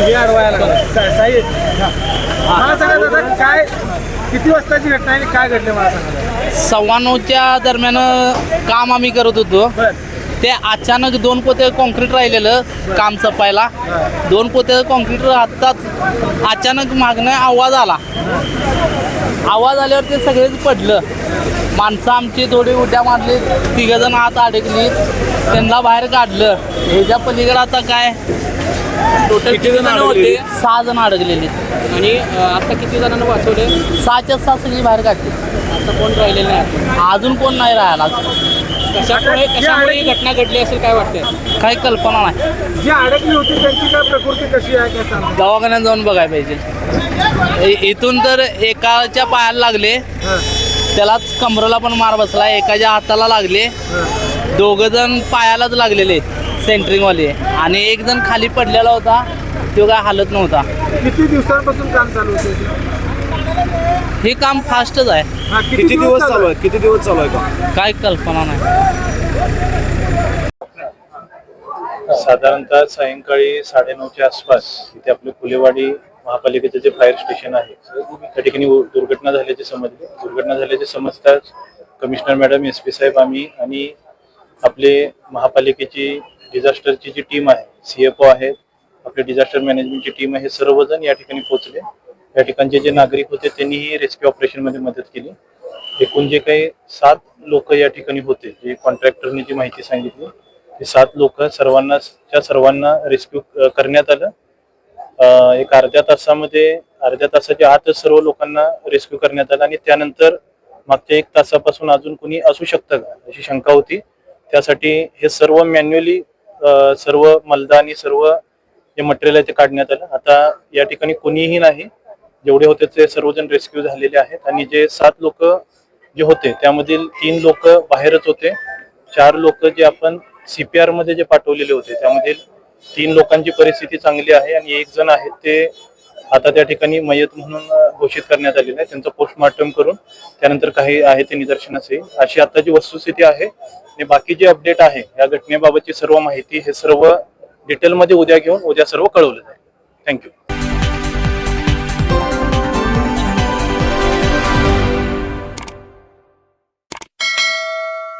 हे अडवायला लागलं. सा- साई मला सांगा दादा काय किती वाजताची घटना आहे आणि काय घडलं मला सांगा सव्वा नऊच्या दरम्यान काम आम्ही करत होतो. बर. ते अचानक दोन पोते कॉन्क्रीट राहिलेलं काम चपायला दोन पोते कॉन्क्रीट राहतात. अचानक मागणं आवाज आला. आवाज आल्यावर ते सगळेच पडलं. माणसं आमची थोडी उड्या मारली. तिघजण आत अडकली. त्यांना बाहेर काढलं. ह्याच्या पलीकडे आता काय? टोटल किती जण होते. सहा जण अडकलेली आणि आता किती जणांना वाचवले? सहाच्या सहा सगळी बाहेर काढली. आता कोण राहिलेलं नाही अजून? कोण नाही राहिला. कशामुळे कशामुळे ही घटना घडली असेल काय वाटतंय? काही कल्पना नाही. जी अडकली होती त्यांची काय प्रकृती कशी आहे काय सांगा दवाखान्यात जाऊन बघायला पाहिजे. इ- इथून तर एकाच्या पायाला लागले. त्यालाच कमरेला पण मार बसला. एकाच्या हाताला लागले. दोघ जण पायालाच लागलेले. सेंटरिंगवाले आणि एक जण खाली पडलेला होता तो काय हालत नव्हता. किती दिवसांपासून काम चालू होते हे काम फास्टच आहे. हा, किती दिवस चालू आहे? किती दिवस चालू आहे का? काय कल्पना नाही. साधारणतः सायंकाळी साडेनऊच्या आसपास इथे आपले फुलेवाडी महापालिकेचं जे फायर स्टेशन आहे त्या ठिकाणी उ- दुर्घटना झाल्याचे समजले दुर्घटना झाल्याचे समजताच कमिशनर मॅडम एस पी साहेब आम्ही आणि आपले महापालिकेची डिझास्टरची जी टीम आहे सीएफओ आहेत आपली डिझास्टर मॅनेजमेंटची टीम आहे हे सर्वजण या ठिकाणी पोहोचले. या ठिकाणचे जे नागरिक होते त्यांनीही रेस्क्यू ऑपरेशनमध्ये मदत केली. एकूण जे काही सात लोक या ठिकाणी होते जे कॉन्ट्रॅक्टरने जी माहिती सांगितली ते सात लोक सर्वांना त्या सर्वांना रेस्क्यू करण्यात आलं. एक अर्ध्या तासामध्ये अर्ध्या तासाच्या आतच सर्व लोकांना रेस्क्यू करण्यात आलं आणि त्यानंतर मागच्या एक तासापासून अजून कोणी असू शकतं का अशी शंका होती. त्यासाठी हे सर्व मॅन्युअली सर्व मलदा आणि सर्व जे मटेरियल आहे ते काढण्यात आलं. आता या ठिकाणी कोणीही नाही. जेवढे होते ते सर्वजण रेस्क्यू झालेले आहेत. आणि जे सात लोक जे होते त्यामधील तीन लोक बाहेरच होते. चार लोक जे आपण सीपीआरमध्ये जे पाठवलेले होते त्यामधील तीन लोकांची परिस्थिती चांगली आहे. आणि एक जण आहेत ते आता त्या ठिकाणी मयत म्हणून घोषित करण्यात आलेलं आहे. त्यांचं पोस्टमॉर्टम करून त्यानंतर काही आहे ते निदर्शनास येईल. अशी आता जी वस्तुस्थिती आहे आणि बाकी जे अपडेट आहे या घटनेबाबतची सर्व माहिती हे सर्व डिटेलमध्ये उद्या घेऊन उद्या सर्व कळवलं जाईल. थँक्यू